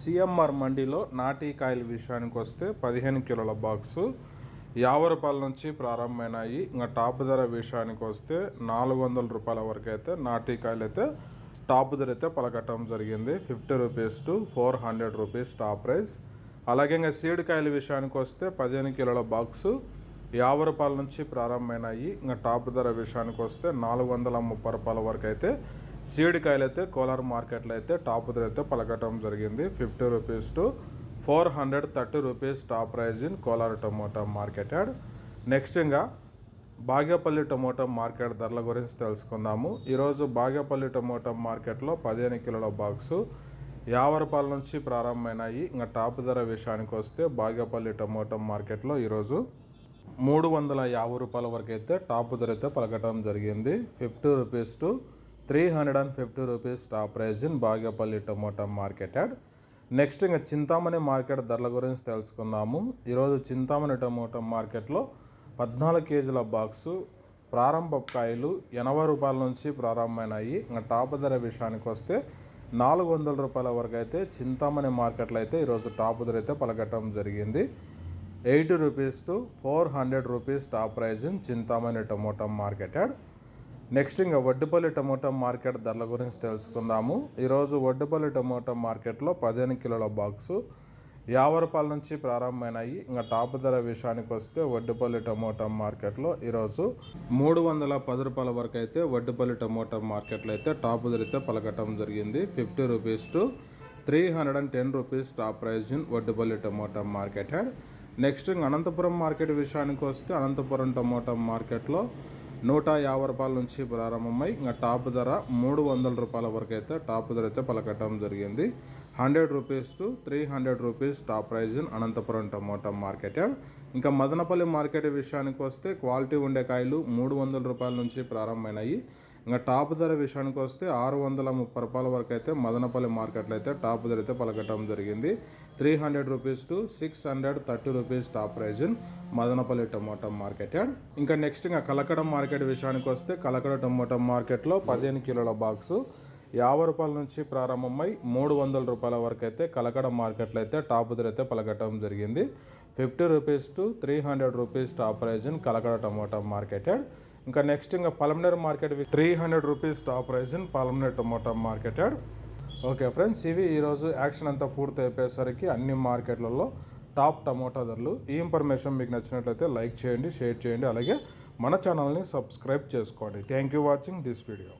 CMR మండీలో నాటీ కాయల విషయానికి వస్తే పదిహేను కిలోల బాక్సు యాభై రూపాయల నుంచి ప్రారంభమైనాయి. ఇంకా టాప్ ధర విషయానికి వస్తే నాలుగు వందల రూపాయల వరకు అయితే నాటి కాయలు అయితే టాప్ ధర అయితే పలకటం జరిగింది. Fifty rupees to four hundred rupees top price. అలాగే ఇంకా సీడ్ కాయల విషయానికి వస్తే పదిహేను కిలోల బాక్సు యాభై రూపాయల నుంచి ప్రారంభమైనాయి. ఇంకా టాప్ ధర విషయానికి వస్తే నాలుగు వందల ముప్పై రూపాయల వరకు అయితే సీడ్ కాయలు అయితే కోలార్ మార్కెట్లో అయితే టాప్ ధర అయితే పలకటం జరిగింది. Fifty rupees to four hundred thirty rupees top price in Kolar tomato market at. Next ఇంకా బాగేపల్లి టొమాటో మార్కెట్ ధరల గురించి తెలుసుకుందాము. ఈరోజు బాగేపల్లి టొమాటో మార్కెట్లో పదిహేను కిలోల బాక్సు యాభై రూపాయల నుంచి ప్రారంభమైనాయి. ఇంకా టాప్ ధర విషయానికి వస్తే బాగేపల్లి టొమాటో మార్కెట్లో ఈరోజు మూడు వందల యాభై రూపాయల వరకు అయితే టాప్ ధర అయితే పలకటం జరిగింది. Fifty rupees to three hundred and fifty rupees top price in Bagepalli tomato market at next ఇంకా చింతామణి మార్కెట్ ధరల గురించి తెలుసుకుందాము. ఈరోజు చింతామణి టొమాటో మార్కెట్లో పద్నాలుగు కేజీల బాక్సు ప్రారంభ కాయలు ఎనభై రూపాయల నుంచి ప్రారంభమైనాయి. ఇంకా టాప్ ధర విషయానికి వస్తే నాలుగు వందల రూపాయల వరకు అయితే చింతామణి మార్కెట్లో అయితే ఈరోజు టాప్ ధర అయితే పలకటం జరిగింది. Eighty rupees to four hundred rupees top price in Chintamani tomato market at next ఇంకా వడ్డుపల్లి టమోటా మార్కెట్ ధరల గురించి తెలుసుకుందాము. ఈరోజు వడ్డుపల్లి టమోటా మార్కెట్లో పదిహేను కిలోల బాక్సు యాభై రూపాయల నుంచి ప్రారంభమైనాయి. ఇంకా టాప్ ధర విషయానికి వస్తే వడ్డుపల్లి టమోటా మార్కెట్లో ఈరోజు మూడు వందల పది రూపాయల వరకు అయితే వడ్డుపల్లి టమోటా మార్కెట్లో అయితే టాప్ ధర అయితే పలకటం జరిగింది. Fifty rupees to three hundred and ten rupees top price in Vaddupalli tomato market at next Anantapuram market విషయానికి వస్తే అనంతపురం టమోటా మార్కెట్లో నూట యాభై రూపాయల నుంచి ప్రారంభమై ఇంకా టాప్ ధర మూడు వందల రూపాయల వరకు అయితే టాప్ ధర అయితే పలకటం జరిగింది. Hundred rupees to three hundred rupees top price in Anantapuram tomato market ఇంకా మదనపల్లి మార్కెట్ విషయానికి వస్తే క్వాలిటీ ఉండే కాయలు మూడు వందల రూపాయల నుంచి ప్రారంభమైనాయి. ఇంకా టాప్ ధర విషయానికి వస్తే ఆరు వందల ముప్పై రూపాయల వరకు అయితే మదనపల్లి మార్కెట్లో అయితే టాప్ ధర అయితే పలకటం జరిగింది. Three hundred rupees to six hundred thirty rupees top price Madanapalle tomato market. ఇంకా నెక్స్ట్ ఇంకా కలకడ మార్కెట్ విషయానికి వస్తే కలకడ టమోటా మార్కెట్లో పదిహేను కిలోల బాక్సు యాభై రూపాయల నుంచి ప్రారంభమై మూడు వందల రూపాయల వరకు అయితే కలకడ మార్కెట్లో అయితే టాప్ ధర అయితే పలకటం జరిగింది. Fifty rupees to three hundred rupees top price Kalakada tomato market. ఇంకా నెక్స్ట్ ఇంకా Palamaner market three hundred rupees top price in Palamaner tomato market okay friends ఇవి ఈరోజు యాక్షన్ అంతా పూర్తి అయిపోయేసరికి అన్ని మార్కెట్లలో టాప్ టమోటా ధరలు. ఈ ఇన్ఫర్మేషన్ మీకు నచ్చినట్లయితే లైక్ చేయండి షేర్ చేయండి అలాగే మన ఛానల్ని సబ్స్క్రైబ్ చేసుకోండి. Thank you watching this video